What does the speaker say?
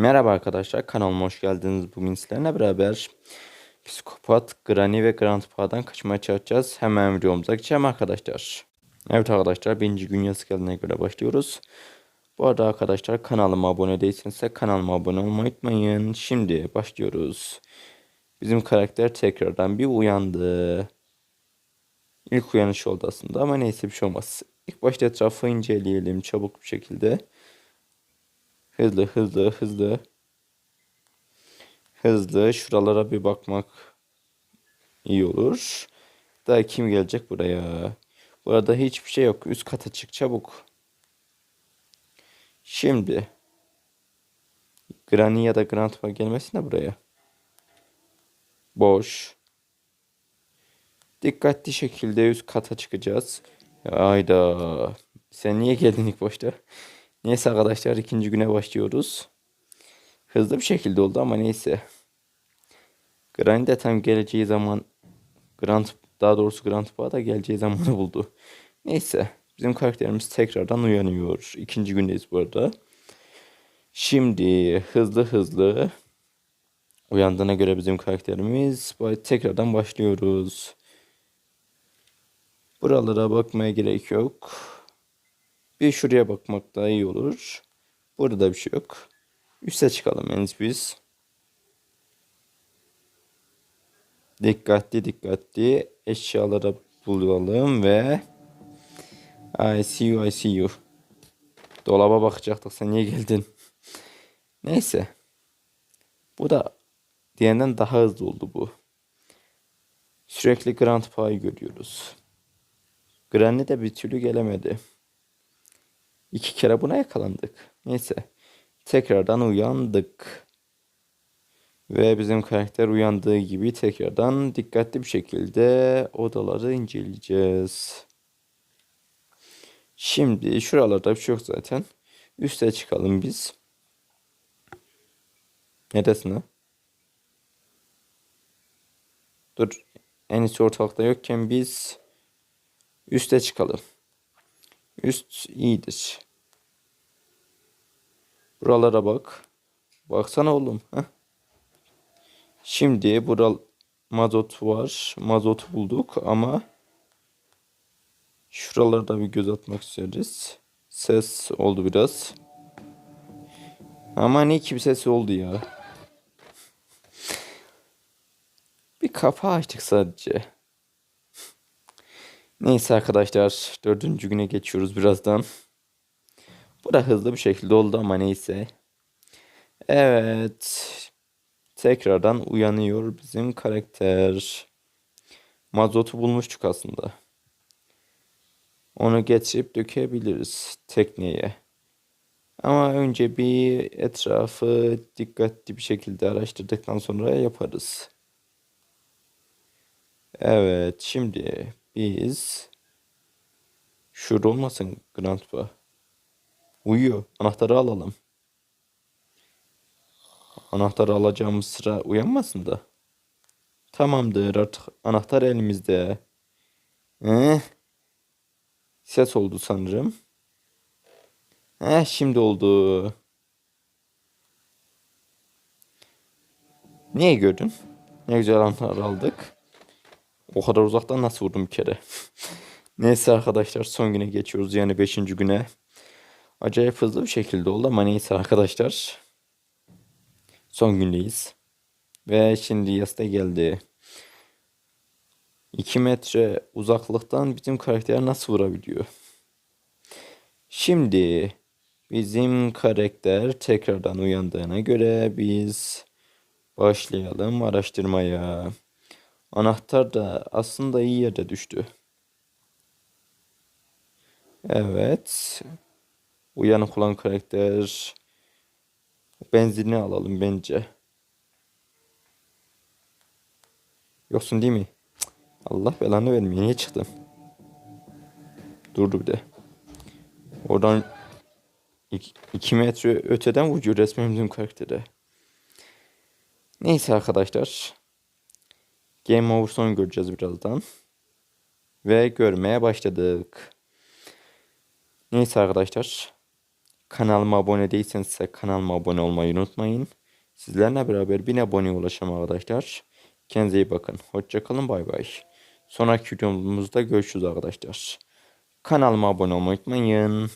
Merhaba arkadaşlar kanalıma hoş geldiniz. Bugün sizlerle beraber Psikopat, Granny ve Grandpa'dan kaçmaya çalışacağız. Hemen videomuza geçelim arkadaşlar. Evet arkadaşlar birinci gün yazı geldiğine göre başlıyoruz. Bu arada arkadaşlar kanalıma abone değilseniz kanalıma abone olmayı unutmayın. Şimdi başlıyoruz. Bizim karakter tekrardan bir uyandı. İlk uyanış oldu aslında ama neyse bir şey olmaz. İlk başta etrafı inceleyelim çabuk bir şekilde. Hızlı hızlı hızlı. Hızlı şuralara bir bakmak iyi olur. Daha kim gelecek buraya? Burada hiçbir şey yok. Üst kata çık çabuk. Şimdi Granny ya da Grandpa gelmesin de buraya. Boş. Dikkatli şekilde üst kata çıkacağız. Ayda. Sen niye geldin ilk başta? Neyse arkadaşlar ikinci güne başlıyoruz. Hızlı bir şekilde oldu ama neyse. Granny de tam geleceği zaman Grand daha doğrusu Grandpa da geleceği zamanı buldu. Neyse bizim karakterimiz tekrardan uyanıyor. İkinci gündeyiz bu arada. Şimdi hızlı hızlı uyandığına göre bizim karakterimiz tekrardan başlıyoruz. Buralara bakmaya gerek yok. Bir şuraya bakmak daha iyi olur. Burada bir şey yok. Üste çıkalım en biz. Dikkatli dikkatli eşyalara bulalım ve I see you I see you. Dolaba bakacaktık sen niye geldin? Neyse. Bu da diğerinden daha hızlı oldu bu. Sürekli Grandpa'yı görüyoruz. Granny de bir türlü gelemedi. İki kere buna yakalandık. Neyse. Tekrardan uyandık. Ve bizim karakter uyandığı gibi tekrardan dikkatli bir şekilde odaları inceleyeceğiz. Şimdi şuralarda bir şey yok zaten. Üste çıkalım biz. Neresine? Dur. En iyisi ortalıkta yokken biz üste çıkalım. Üst iyidir. Buralara bak. Baksana oğlum. Heh. Şimdi bural mazot var. Mazot bulduk ama şuralarda bir göz atmak isteriz. Ses oldu biraz. Ama ne ses oldu ya. Bir kapağı açtık sadece. Neyse arkadaşlar dördüncü güne geçiyoruz birazdan. Bu da hızlı bir şekilde oldu ama neyse. Evet. Tekrardan uyanıyor bizim karakter. Mazotu bulmuştuk aslında. Onu getirip dökebiliriz tekneye. Ama önce bir etrafı dikkatli bir şekilde araştırdıktan sonra yaparız. Evet şimdi biz şurada olmasın Grandpa. Uyuyor. Anahtarı alalım. Anahtarı alacağımız sıra uyanmasın da. Tamamdır artık anahtar elimizde. Eh. Ses oldu sanırım. Eh şimdi oldu. Niye gördün? Ne güzel anahtar aldık. O kadar uzaktan nasıl vurdum bir kere. neyse arkadaşlar son güne geçiyoruz yani 5. güne. Acayip hızlı bir şekilde oldu ama neyse arkadaşlar. Son gündeyiz. Ve şimdi yasta geldi. 2 metre uzaklıktan bizim karakter nasıl vurabiliyor? Şimdi bizim karakter tekrardan uyandığına göre biz başlayalım araştırmaya. Anahtar da aslında iyi yerde düştü. Evet. Uyanık olan karakter. Benzinini alalım bence. Yoksun değil mi? Allah belanı vermiyor. Niye çıktın? Durdu bir de. Oradan 2 metre öteden vuruyor resmen bizim karaktere. Neyse arkadaşlar. Game over son göreceğiz birazdan. Ve görmeye başladık. Neyse arkadaşlar. Kanalıma abone değilseniz kanalıma abone olmayı unutmayın. Sizlerle beraber 1000 aboneye ulaşalım arkadaşlar. Kendinize iyi bakın. Hoşçakalın bay bay. Sonraki videomuzda görüşürüz arkadaşlar. Kanalıma abone olmayı unutmayın.